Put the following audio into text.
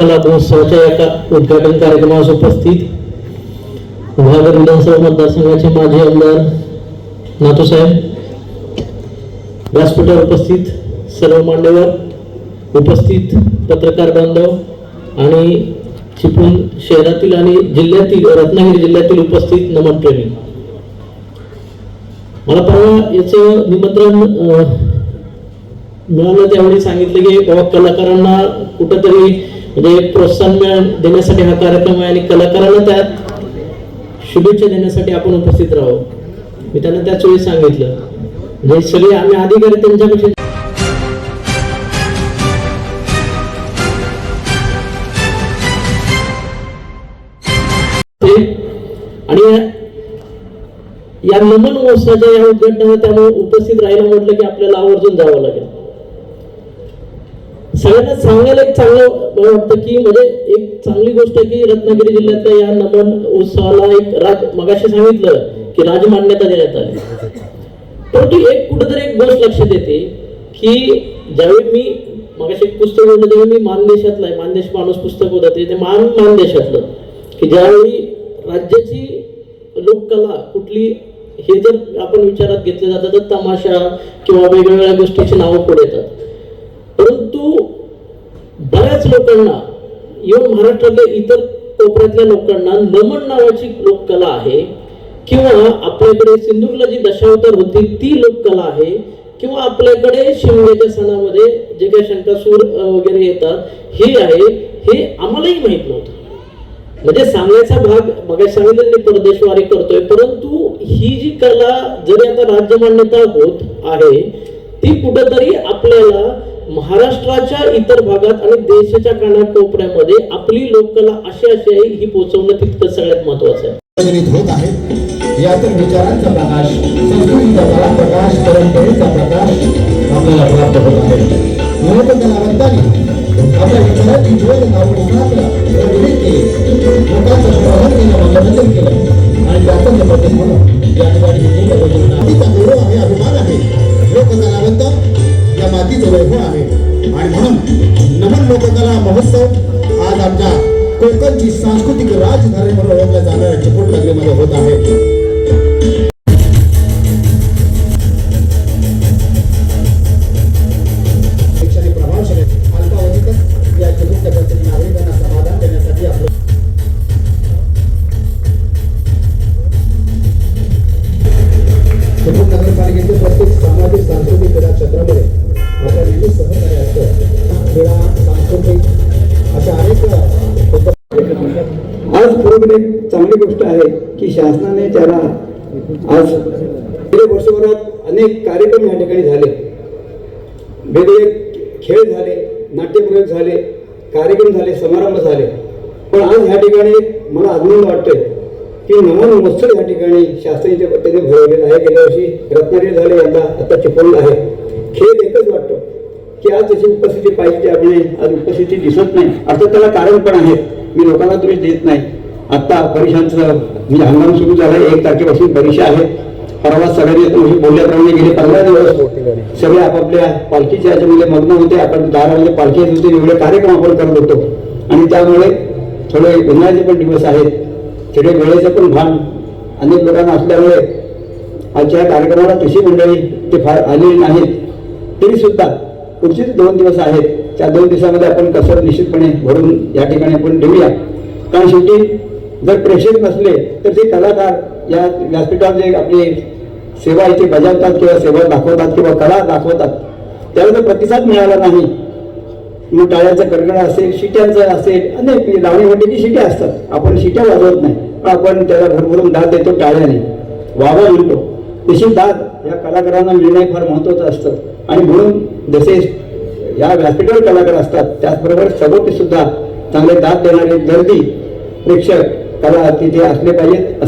कला महोत्सवाच्या एका उद्घाटन कार्यक्रमास उपस्थित गुहागर विधानसभा मतदारसंघाचे माजी आमदार नातूसाहेब व्यासपीठावर उपस्थित सर्व मान्यवर उपस्थित पत्रकार बांधव आणि चिपळूण शहरातील आणि जिल्ह्यातील रत्नागिरी जिल्ह्यातील उपस्थित नमनप्रेमी. मला परवा याचं निमंत्रण मिळालं त्यावेळी सांगितलं की बाबा कलाकारांना कुठंतरी म्हणजे एक प्रोत्साहन देण्यासाठी हा कार्यक्रम आहे आणि कलाकारांना त्यात शुभेच्छा देण्यासाठी आपण उपस्थित राहू. मी त्यांना त्याच वेळी सांगितलं. म्हणजे सगळे आम्ही अधिकारी त्यांच्यापेक्षा आणि या नमन महोत्सवाच्या या उद्घाटनाला त्यामुळे उपस्थित राहायला म्हटलं की आपल्याला आवर्जून जावं लागेल. सगळ्यांना सांगायला एक चांगलं मला वाटतं की म्हणजे एक चांगली गोष्ट आहे की रत्नागिरी जिल्ह्यातल्या या नमन उत्सवाला एक राज मगाशी सांगितलं की राजमान्यता देण्यात आली. परंतु एक कुठेतरी एक गोष्ट लक्षात येते की ज्यावेळी मी मगाशी एक पुस्तक बोललं त्यावेळी मी मानदेशातलं आहे. मानदेश माणूस पुस्तक होतं ते ते मान मानदेशातलं. की ज्यावेळी राज्याची लोककला कुठली हे जर आपण विचारात घेतले जातात तर तमाशा किंवा वेगवेगळ्या गोष्टीची नावं पुढे येतात. परंतु बऱ्याच लोकांना येऊन महाराष्ट्रातल्या इतर कोपऱ्यातल्या लोकांना नमन नावाची लोककला आहे किंवा आपल्याकडे सिंधुदुर्गला जी दशावतार होती ती लोककला आहे किंवा आपल्याकडे शिमग्याच्या सणामध्ये जे काही शंकासूर वगैरे येतात हे आहे हे आम्हालाही माहीत नव्हतं. म्हणजे सांगायचा भाग बघा सांगितलं मी परदेशवारी करतोय परंतु ही जी कला जरी आता राज्यमान्यता होत आहे ती कुठंतरी आपल्याला महाराष्ट्राच्या इतर भागात आणि देशाच्या कानाकोपऱ्यामध्ये आपली लोककला अशी अशी आहे ही पोहोचवणं तितकं सगळ्यात महत्वाचं आहे. प्रज्वलित होत आहे. यातून विचारांचा प्रकाश संस्कृतीचा प्रकाश परंपरेचा प्रकाश आपल्याला प्राप्त होत आहे. म्हणून कलावंतांनी आपल्या विचाराची जोड लावून उन्हात प्रज्वलित केली. लोकांचं प्रबोधन केलं मनोरंजन केलं. आणि त्याचं प्रतीक म्हणून या ठिकाणी गौरव आहे. अभिमान आहे. लोककलावंत या मातीचं वैभव आहे. आणि म्हणून नमन लोककला महोत्सव आज आमच्या कोकणची सांस्कृतिक राजधानी म्हणून ओळखल्या जाणाऱ्या चिपळूण नगरीमध्ये होत आहे. शिक्षण या समाधान नगरपालिकेचे प्रत्येक सामाजिक सांस्कृतिक क्रीडा क्षेत्रामध्ये आपल्या सहकार्य असतं. क्रीडा सांस्कृतिक अशा अनेक आज बरोबर एक म्हणजे चांगली गोष्ट आहे की शासनाने त्याला आज गेल्या वर्षभरात अनेक कार्यक्रम या ठिकाणी झाले. वेगवेगळे खेळ झाले नाट्यप्रयोग झाले कार्यक्रम झाले समारंभ झाले. पण आज ह्या ठिकाणी मला आनंद वाटतोय की नमन महोत्सव या ठिकाणी शासनाच्या पद्धतीने भरवलेला आहे. गेल्या वर्षी रत्नागिरी झाले यंदा आता चिपळूण आहे. खेळ एकच वाटतो. की आज जशी उपस्थिती पाहिजे त्यामुळे आज उपस्थिती दिसत नाही. असं त्याला कारण पण आहे मी लोकांना तुम्ही देत नाही. आत्ता परीक्षांचं म्हणजे हंगाम सुरू झाला एक तारखेपासून परीक्षा आहे परवा सगळ्यांनी तुम्ही बोलल्याप्रमाणे गेले पंधरा दिवस. सगळे आपापल्या पालखीच्या याच्यामध्ये मग्न होते. आपण दारामध्ये पालखी होते. वेगळे कार्यक्रम आपण करत होतो. आणि त्यामुळे थोडे उन्हाळ्याचे पण दिवस आहेत. थोडे वेळेचं पण भान अनेक लोकांना असल्यामुळे आजच्या कार्यक्रमाला तशी मंडळी ते फार आलेली नाहीत. तरीसुद्धा पुढचे जे दोन दिवस आहेत त्या दोन दिवसामध्ये आपण कसर निश्चितपणे भरून या ठिकाणी आपण देऊया. कारण शेवटी जर प्रेक्षक नसले तर ते कलाकार या व्यासपीठात जे आपली सेवा इथे बजावतात किंवा सेवा दाखवतात किंवा कला दाखवतात त्याला जर प्रतिसाद मिळाला नाही मग टाळ्याचं कडकड असेल शिट्यांचं असेल अनेक म्हणजे लावणी म्हणण्याची शिट्या असतात. आपण शिट्या वाजवत नाही पण आपण त्याला भरभरून दाद देतो टाळ्याने. वावा म्हणतो. तशी दाद या कलाकारांना मिळणे फार महत्वाचं असतं. आणि म्हणून जसे या व्यासपीठावर कलाकार असतात. त्याचबरोबर सभोवती सुद्धा चांगले दाद देणारे गर्दी प्रेक्षक कला तिथे असले पाहिजेत.